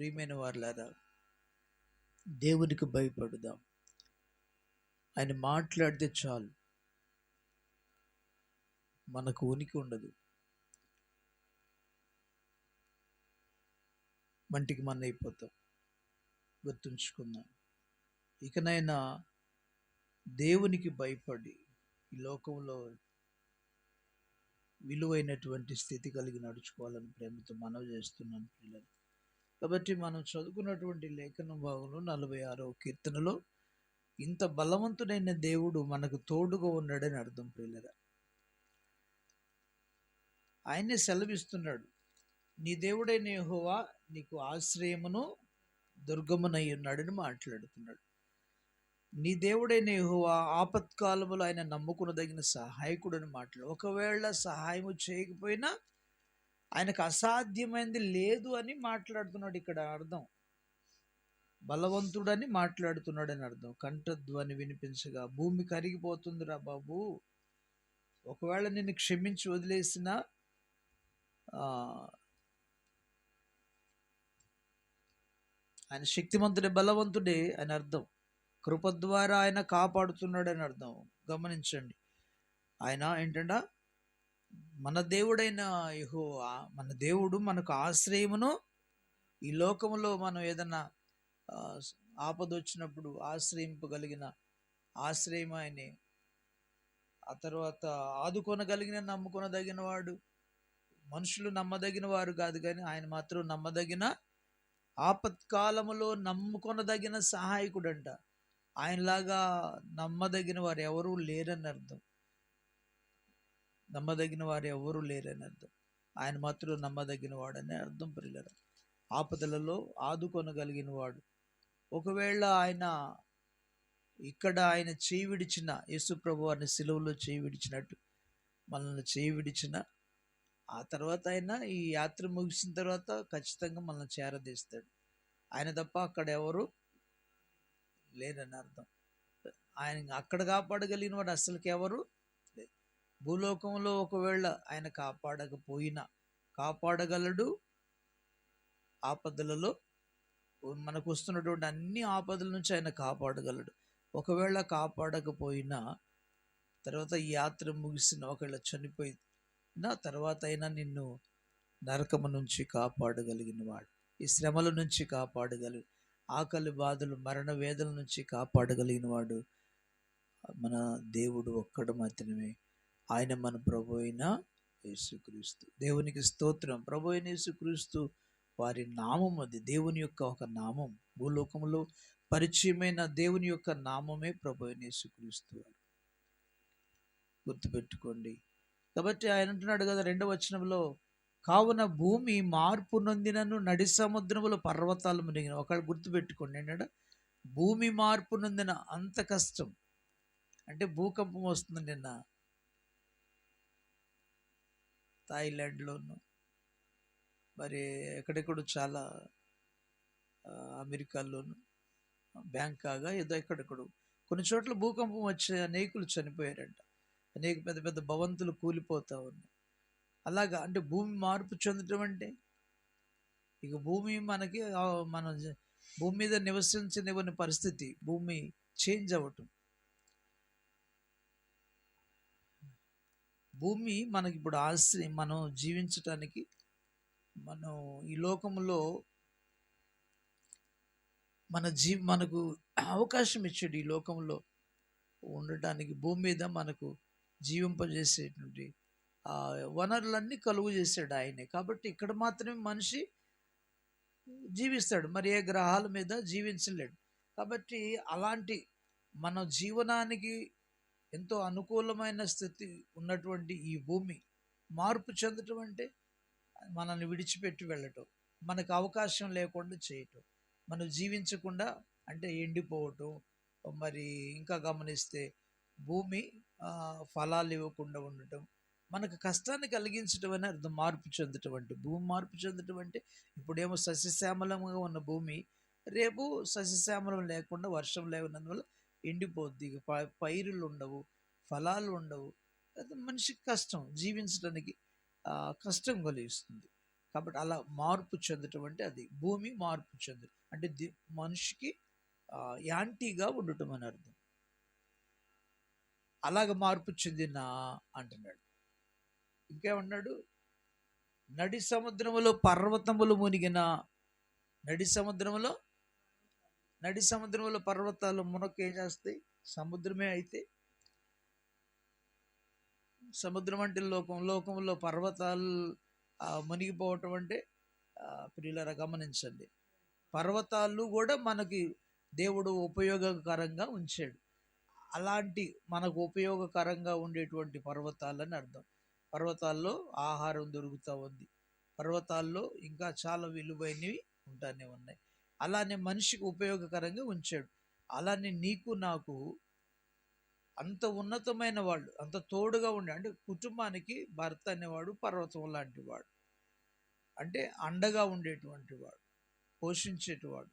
ప్రియమైన వారులారా దేవునికి భయపడుదాం. ఆయన మాట్లాడితే చాలు. మనకు ఉనికి ఉండదు. మంటికి మన అయిపోతాం గుర్తుంచుకుందాం. ఇకనైనా దేవునికి భయపడి ఈ లోకంలో విలువైనటువంటి స్థితి కలిగి నడుచుకోవాలని ప్రేమతో మనవి చేస్తున్నాను పిల్లలు కాబట్టి మనం చదువుకున్నటువంటి లేఖనం భాగంలో నలభై ఆరో కీర్తనలో ఇంత బలవంతుడైన దేవుడు మనకు తోడుగా ఉన్నాడని అర్థం ప్రియులరా. ఆయనే సెలవిస్తున్నాడు నీ దేవుడైన యహోవా నీకు ఆశ్రయమును దుర్గమునై ఉన్నాడని మాట్లాడుతున్నాడు. నీ దేవుడైన యహోవా ఆపత్కాలములో ఆయన నమ్ముకునదగిన సహాయకుడని మాట్లాడు. ఒకవేళ సహాయము చేయకపోయినా ఆయనకు అసాధ్యమైనది లేదు అని మాట్లాడుతున్నాడు ఇక్కడ అర్థం. బలవంతుడని మాట్లాడుతున్నాడని అర్థం. కంఠధ్వని వినిపించగా భూమి కరిగిపోతుందిరా బాబు. ఒకవేళ నిన్ను క్షమించి వదిలేసిన ఆయన శక్తిమంతుడే బలవంతుడే అని అర్థం. కృప ద్వారా ఆయన కాపాడుతున్నాడని అర్థం. గమనించండి. ఆయన ఏంటంటే? మన దేవుడైన యహో మన దేవుడు మనకు ఆశ్రయమును ఈ లోకములో మనం ఏదన్నా ఆపద వచ్చినప్పుడు ఆశ్రయింపగలిగిన ఆశ్రయం ఆయనే ఆ తర్వాత ఆదుకొనగలిగిన నమ్ముకొనదగిన వాడు మనుషులు నమ్మదగిన వారు కాదు కానీ ఆయన మాత్రం నమ్మదగిన ఆపత్కాలములో నమ్ముకొనదగిన సహాయకుడంట. ఆయనలాగా నమ్మదగిన వారు ఎవరూ లేరని అర్థం. నమ్మదగిన వారు ఎవరూ లేరని అర్థం. ఆయన మాత్రం నమ్మదగిన వాడని అర్థం పిల్లల ఆపదలలో ఆదుకొనగలిగిన వాడు. ఒకవేళ ఆయన ఇక్కడ ఆయన చేయి విడిచిన యేసుప్రభు వారిని సెలవులో చేయి విడిచినట్టు మనల్ని చేయి విడిచిన ఆ తర్వాత ఆయన ఈ యాత్ర ముగిసిన తర్వాత ఖచ్చితంగా మనల్ని చేరదీస్తాడు. ఆయన తప్ప అక్కడ ఎవరు లేరని అర్థం. ఆయన అక్కడ కాపాడగలిగిన వాడు అసలుకి ఎవరు? భూలోకంలో ఒకవేళ ఆయన కాపాడకపోయినా కాపాడగలడు. ఆపదలలో మనకు వస్తున్నటువంటి అన్ని ఆపదల నుంచి ఆయన కాపాడగలడు. ఒకవేళ కాపాడకపోయినా తర్వాత ఈ యాత్ర ముగిసిన ఒకవేళ చనిపోయి నా తర్వాత అయినా నిన్ను నరకము నుంచి కాపాడగలిగిన వాడు. ఈ శ్రమల నుంచి కాపాడగలిగి ఆకలి బాధలు మరణ వేదల నుంచి కాపాడగలిగిన వాడు మన దేవుడు ఒక్కడు మాత్రమే. ఆయన మన ప్రభు అయిన యేసుక్రీస్తు. దేవునికి స్తోత్రం. ప్రభు అయిన యేసుక్రీస్తు వారి నామం అది. దేవుని యొక్క ఒక నామం. భూలోకంలో పరిచయమైన దేవుని యొక్క నామమే ప్రభు అయిన యేసుక్రీస్తు వారు. గుర్తుపెట్టుకోండి. కాబట్టి ఆయన అంటున్నాడు కదా రెండవ వచనంలో కావున భూమి మార్పు నొందినను నడి సముద్రములు పర్వతాలు మునిగిన ఒకళ్ళు గుర్తుపెట్టుకోండి. ఏంటంటే భూమి మార్పు నొందిన అంత కష్టం. అంటే భూకంపం వస్తుంది నిన్న. థాయిలాండ్లోను మరి ఎక్కడెక్కడ చాలా అమెరికాలోను బ్యాంకాగా ఏదో ఎక్కడెక్కడు కొన్ని చోట్ల భూకంపం వచ్చే అనేకులు చనిపోయారంట. అనేక పెద్ద పెద్ద భవంతులు కూలిపోతూ ఉన్నాయి. అలాగా అంటే భూమి మార్పు చెందటం అంటే? ఇక భూమి మనకి మన భూమి మీద నివసించనివ్వని పరిస్థితి భూమి చేంజ్ అవ్వటం. భూమి మనకి ఇప్పుడు ఆశ్రయం మనం జీవించటానికి మనం ఈ లోకంలో మన జీ మనకు అవకాశం ఇచ్చాడు ఈ లోకంలో ఉండటానికి భూమి మీద మనకు జీవింపజేసేటువంటి ఆ వనరులన్నీ కలుగు చేశాడు ఆయనే. కాబట్టి ఇక్కడ మాత్రమే మనిషి జీవిస్తాడు. మరి ఏ గ్రహాల మీద జీవించలేడు. కాబట్టి అలాంటి మన జీవనానికి ఎంతో అనుకూలమైన స్థితి ఉన్నటువంటి ఈ భూమి మార్పు చెందటం అంటే మనల్ని విడిచిపెట్టి వెళ్ళటం మనకు అవకాశం లేకుండా చేయటం మనం జీవించకుండా అంటే ఎండిపోవటం మరి ఇంకా గమనిస్తే భూమి ఫలాలు ఇవ్వకుండా ఉండటం మనకు కష్టాన్ని కలిగించడం అని అర్థం మార్పు చెందటం అంటే. భూమి మార్పు చెందటం అంటే ఇప్పుడేమో సస్యశ్యామలంగా ఉన్న భూమి రేపు సస్యశ్యామలం లేకుండా వర్షం లేకున్నందువల్ల ఎండిపోద్ది. పైరులు ఉండవు ఫలాలు ఉండవు మనిషికి కష్టం. జీవించడానికి కష్టం కలిగిస్తుంది. కాబట్టి అలా మార్పు చెందటం అంటే అది. భూమి మార్పు చెందడం అంటే మనిషికి యాంటీగా ఉండటం అని అర్థం. అలాగ మార్పు చెందినా అంటున్నాడు. ఇంకేమన్నాడు? నడి సముద్రములో పర్వతములు మునిగిన నడి సముద్రములో నడి సముద్రంలో పర్వతాలు మునక ఏం చేస్తాయి? సముద్రమే అయితే సముద్రం అంటే లోకం లోకంలో పర్వతాలు మునిగిపోవటం అంటే ప్రియులరా గమనించండి. పర్వతాలు కూడా మనకి దేవుడు ఉపయోగకరంగా ఉంచాడు. అలాంటి మనకు ఉపయోగకరంగా ఉండేటువంటి పర్వతాలని అర్థం. పర్వతాల్లో ఆహారం దొరుకుతూ ఉంది. పర్వతాల్లో ఇంకా చాలా విలువైనవి ఉంటానే ఉన్నాయి. అలానే మనిషికి ఉపయోగకరంగా ఉంచాడు. అలానే నీకు నాకు అంత ఉన్నతమైన వాళ్ళు అంత తోడుగా ఉండే అంటే కుటుంబానికి భర్త అనేవాడు పర్వతం లాంటి వాడు. అంటే అండగా ఉండేటువంటి వాడు పోషించేటివాడు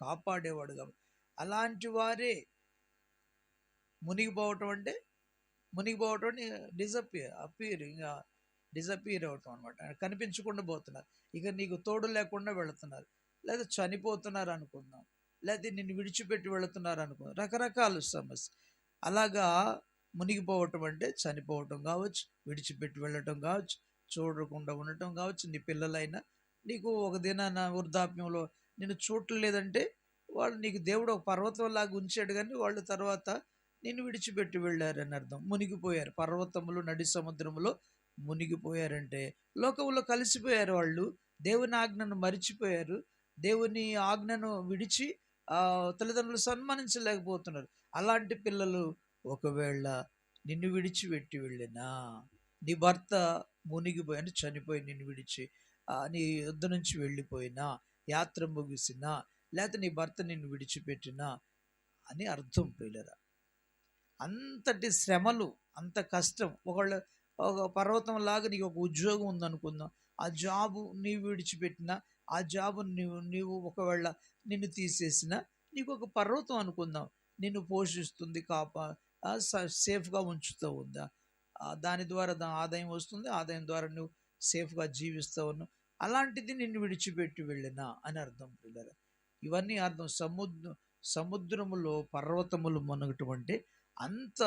కాపాడేవాడు కాబట్టి. అలాంటి వారే మునిగిపోవటం అంటే మునిగిపోవటం అంటే డిజపియర్ అపియర్ ఇంకా డిజపియర్ అవటం అనమాట కనిపించకుండా పోతున్నారు. ఇక నీకు తోడు లేకుండా వెళుతున్నారు. లేదా చనిపోతున్నారు అనుకుందాం లేదా నిన్ను విడిచిపెట్టి వెళుతున్నారు అనుకుందాం రకరకాల సమస్య. అలాగా మునిగిపోవటం అంటే చనిపోవటం కావచ్చు విడిచిపెట్టి వెళ్ళటం కావచ్చు చూడకుండా ఉండటం కావచ్చు నీ పిల్లలైనా నీకు ఒక దినాన వృద్ధాప్యంలో నిన్ను చూడలేదంటే వాళ్ళు నీకు దేవుడు ఒక పర్వతం లాగా ఉంచాడు కానీ వాళ్ళు తర్వాత నిన్ను విడిచిపెట్టి వెళ్ళారని అర్థం. మునిగిపోయారు. పర్వతములు నడి సముద్రములో మునిగిపోయారంటే లోకంలో కలిసిపోయారు వాళ్ళు దేవుని ఆజ్ఞను మరిచిపోయారు దేవుని ఆజ్ఞను విడిచి తల్లిదండ్రులు సన్మానించలేకపోతున్నారు. అలాంటి పిల్లలు ఒకవేళ నిన్ను విడిచిపెట్టి వెళ్ళినా నీ భర్త మునిగిపోయి చనిపోయి నిన్ను విడిచి నీ యుద్ధ నుంచి వెళ్ళిపోయినా యాత్ర ముగిసినా లేకపోతే నీ భర్త నిన్ను విడిచిపెట్టినా అని అర్థం పిల్లరా అంతటి శ్రమలు అంత కష్టం. ఒకళ్ళు ఒక పర్వతం లాగా నీకు ఒక ఉద్యోగం ఉందనుకుందాం. ఆ జాబు నీ విడిచిపెట్టినా ఆ జాబు నీవు నీవు ఒకవేళ నిన్ను తీసేసిన నీకు ఒక పర్వతం అనుకుందాం. నిన్ను పోషిస్తుంది కాపా సేఫ్గా ఉంచుతూ ఉందా? దాని ద్వారా దా ఆదాయం వస్తుంది. ఆదాయం ద్వారా నువ్వు సేఫ్గా జీవిస్తూ ఉన్నావు. అలాంటిది నిన్ను విడిచిపెట్టి వెళ్ళినా అని అర్థం పిల్లల. ఇవన్నీ అర్థం. సముద్ర సముద్రములో పర్వతములు మునగటువంటి అంత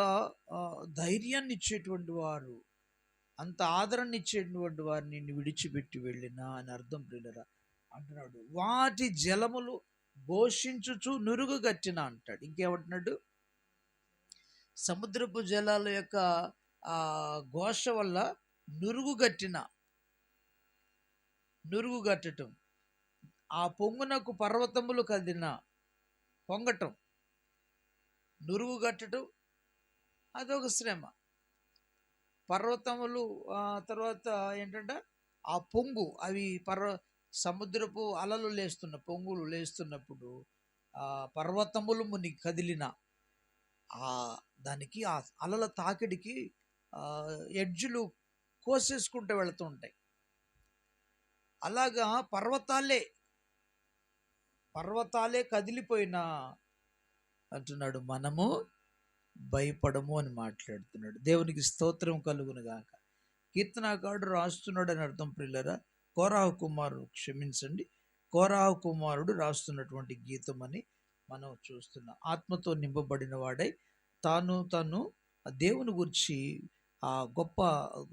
ధైర్యాన్ని ఇచ్చేటువంటి వారు అంత ఆదరణ ఇచ్చేటువంటి వారు నిన్ను విడిచిపెట్టి వెళ్ళినా అని అర్థం పిల్లరా అంటున్నాడు. వాటి జలములు ఘోషించుచు నురుగు గట్టిన అంటాడు. ఇంకేమంటున్నాడు? సముద్రపు జలాల యొక్క ఆ ఘోష వల్ల నురుగు గట్టిన నురుగు గట్టటం ఆ పొంగునకు పర్వతములు కదిన పొంగటం నురుగు గట్టడం అదొక శ్రమ. పర్వతములు తర్వాత ఏంటంటే ఆ పొంగు అవి పర్వ సముద్రపు అలలు లేస్తున్న పొంగులు లేస్తున్నప్పుడు పర్వతములు ముని కదిలిన ఆ దానికి ఆ అలల తాకిడికి ఎడ్జులు కోసేసుకుంటూ వెళుతూ ఉంటాయి. అలాగా పర్వతాలే పర్వతాలే కదిలిపోయినా అంటున్నాడు మనము భయపడము అని మాట్లాడుతున్నాడు. దేవునికి స్తోత్రం కలుగును గాక కీర్తనాకారుడు రాస్తున్నాడు అని అర్థం ప్రిల్లరా కోరాహు కుమారుడు క్షమించండి. కోరాహు కుమారుడు రాస్తున్నటువంటి గీతం అని మనం చూస్తున్నాం. ఆత్మతో నింపబడిన వాడై తాను తను దేవుని గురించి ఆ గొప్ప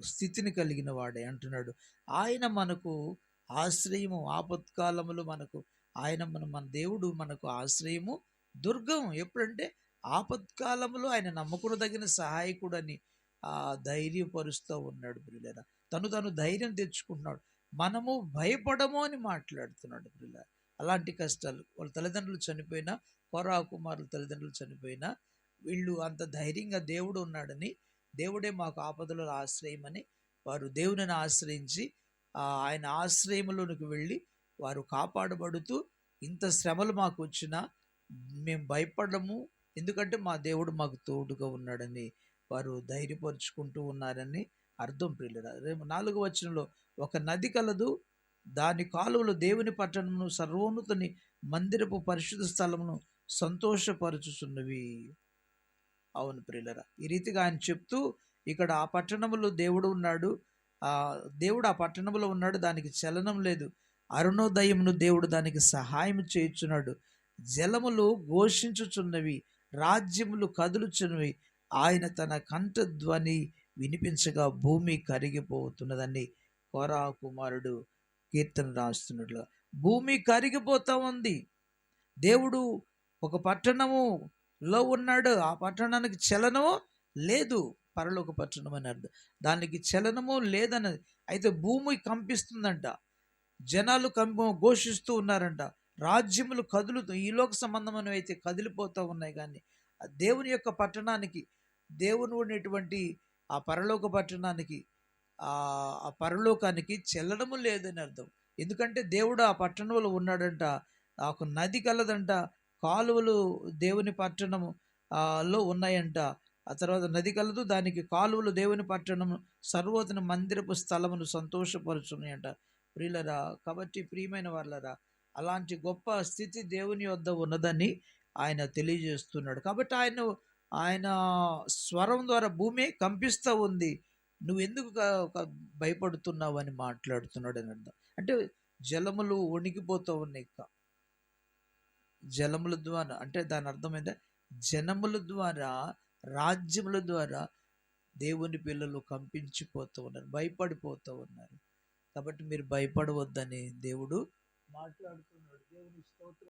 స్థితిని కలిగిన వాడే అంటున్నాడు. ఆయన మనకు ఆశ్రయము ఆపత్కాలములు మనకు ఆయన మన మన దేవుడు మనకు ఆశ్రయము దుర్గం ఎప్పుడంటే ఆపత్కాలంలో ఆయన నమ్మకుడదగిన సహాయకుడని ఆ ధైర్యపరుస్తూ ఉన్నాడు ప్రియులరా. తను తను ధైర్యం తెచ్చుకుంటున్నాడు. మనము భయపడము అని మాట్లాడుతున్నాడు పిల్ల. అలాంటి కష్టాలు. వాళ్ళ తల్లిదండ్రులు చనిపోయినా కోరా కుమారుల తల్లిదండ్రులు చనిపోయినా వీళ్ళు అంత ధైర్యంగా దేవుడు ఉన్నాడని దేవుడే మాకు ఆపదలో ఆశ్రయమని వారు దేవునిని ఆశ్రయించి ఆయన ఆశ్రయంలోనికి వెళ్ళి వారు కాపాడబడుతూ ఇంత శ్రమలు మాకు వచ్చినా మేము భయపడము ఎందుకంటే మా దేవుడు మాకు తోడుగా ఉన్నాడని వారు ధైర్యపరుచుకుంటూ ఉన్నారని అర్థం ప్రియులరా రేపు నాలుగు వచనంలో ఒక నది కలదు దాని కాలువలు దేవుని పట్టణమును సర్వోన్నతుని మందిరపు పరిశుద్ధ స్థలమును సంతోషపరచుచున్నవి. అవును ప్రియులరా ఈ రీతిగా ఆయన చెప్తూ ఇక్కడ ఆ పట్టణములో దేవుడు ఉన్నాడు. ఆ దేవుడు ఆ పట్టణంలో ఉన్నాడు దానికి చలనం లేదు. అరుణోదయమును దేవుడు దానికి సహాయం చేయుచున్నాడు. జలములు ఘోషించుచున్నవి రాజ్యములు కదులుచున్నవి. ఆయన తన కంఠధ్వని వినిపించగా భూమి కరిగిపోతున్నదని కోరా కుమారుడు కీర్తన రాస్తున్నట్లుగా భూమి కరిగిపోతా ఉంది. దేవుడు ఒక పట్టణములో ఉన్నాడు. ఆ పట్టణానికి చలనము లేదు. పరలోక పట్టణం అని అర్థం. దానికి చలనము లేదన్నది. అయితే భూమి కంపిస్తుందంట. జనాలు కంప ఘోషిస్తూ ఉన్నారంట. రాజ్యములు కదులుతూ ఈ లోక సంబంధమైనవి అయితే కదిలిపోతూ ఉన్నాయి కానీ ఆ దేవుని యొక్క పట్టణానికి దేవుని ఉన్నటువంటి ఆ పరలోక పట్టణానికి ఆ పరలోకానికి చెల్లడము లేదని అర్థం. ఎందుకంటే దేవుడు ఆ పట్టణంలో ఉన్నాడంట ఒక నది కలదంట కాలువలు దేవుని పట్టణము లో ఉన్నాయంట. ఆ తర్వాత నది కలదు దానికి కాలువలు దేవుని పట్టణము సర్వోదన మందిరపు స్థలమును సంతోషపరుచున్నాయంట. ప్రియులరా కాబట్టి ప్రియమైన వాళ్ళరా అలాంటి గొప్ప స్థితి దేవుని వద్ద ఉన్నదని ఆయన తెలియజేస్తున్నాడు. కాబట్టి ఆయన ఆయన స్వరం ద్వారా భూమి కంపిస్తూ ఉంది. నువ్వు ఎందుకు భయపడుతున్నావు అని మాట్లాడుతున్నాడు అని అర్థం. అంటే జలములు వణికిపోతూ ఉన్నాయి ఇక. జలముల ద్వారా అంటే దాని అర్థమైందా జనముల ద్వారా రాజ్యముల ద్వారా దేవుని పిల్లలు కంపించిపోతూ ఉన్నారు భయపడిపోతూ ఉన్నారు. కాబట్టి మీరు భయపడవద్దని దేవుడు మాట్లాడుతున్నాడు. దేవుని స్తోత్రం.